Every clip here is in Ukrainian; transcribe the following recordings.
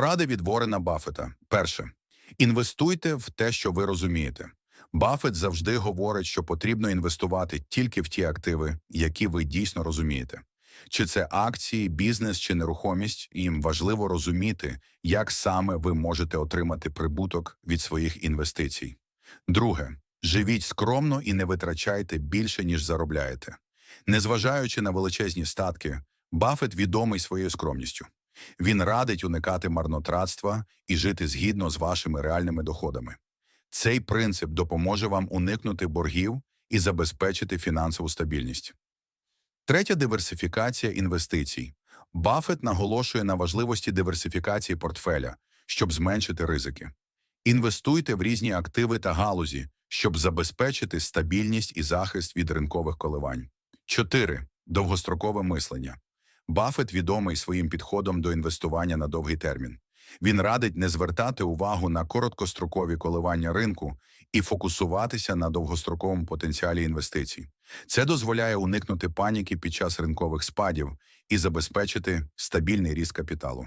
Поради від Ворена Баффета. Перше. Інвестуйте в те, що ви розумієте. Баффет завжди говорить, що потрібно інвестувати тільки в ті активи, які ви дійсно розумієте. Чи це акції, бізнес чи нерухомість, їм важливо розуміти, як саме ви можете отримати прибуток від своїх інвестицій. Друге, живіть скромно і не витрачайте більше, ніж заробляєте. Незважаючи на величезні статки, Баффет відомий своєю скромністю. Він радить уникати марнотратства і жити згідно з вашими реальними доходами. Цей принцип допоможе вам уникнути боргів і забезпечити фінансову стабільність. Третя диверсифікація інвестицій. Баффет наголошує на важливості диверсифікації портфеля, щоб зменшити ризики. Інвестуйте в різні активи та галузі, щоб забезпечити стабільність і захист від ринкових коливань. 4. Довгострокове мислення. Баффет відомий своїм підходом до інвестування на довгий термін. Він радить не звертати увагу на короткострокові коливання ринку і фокусуватися на довгостроковому потенціалі інвестицій. Це дозволяє уникнути паніки під час ринкових спадів і забезпечити стабільний ріст капіталу.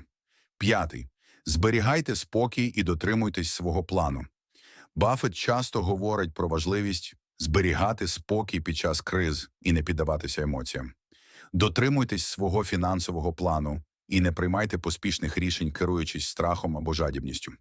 П'ятий. Зберігайте спокій і дотримуйтесь свого плану. Баффет часто говорить про важливість зберігати спокій під час криз і не піддаватися емоціям. Дотримуйтесь свого фінансового плану і не приймайте поспішних рішень, керуючись страхом або жадібністю.